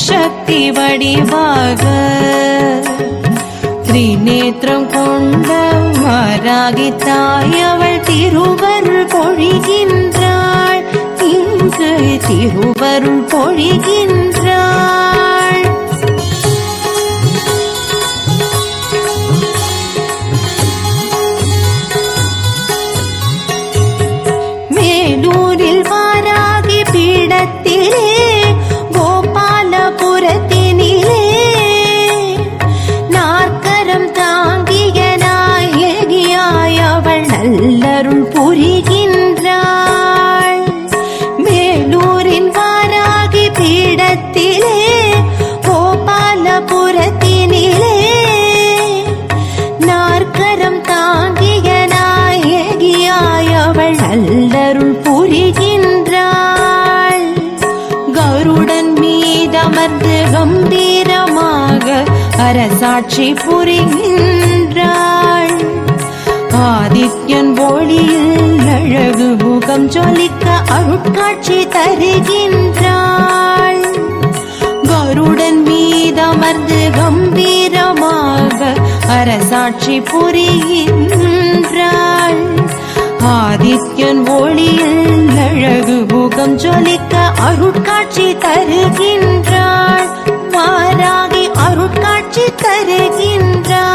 சக்தி வடிவாக. திரிநேத்திரம் கொண்ட மாறாகி தாயவள் திருவருள் பொழிகின்றாள். இங்கு திருவருள் பொழிகின்ற நல்லருள் புரிகின்றாள். கருடன் மீதமர்ந்து கம்பீரமாக அரசாட்சி புரிகின்றாள். ஆதித்யன் ஒளியில் அழகு முகம் ஜொலிக்க அருட்காட்சி தருகின்றாள். கருடன் மீதமர்ந்து கம்பீரமாக அரசாட்சி புரிகின்றாள். ஆதித்யன் ஒளியில் அழகு முகம் ஜொலிக்க அருட்காட்சி தருகின்றாள். மாறாகி அருட்காட்சி தருகின்றாள்.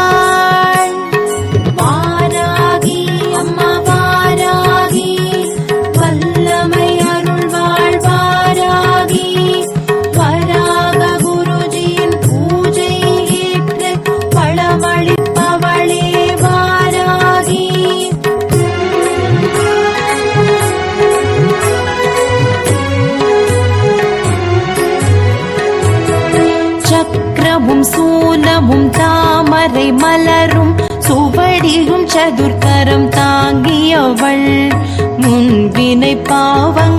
தாமரை மலரும். சுவடியும் சதுர்கரம் தாங்கியவள். முன்வினை பாவங்கள்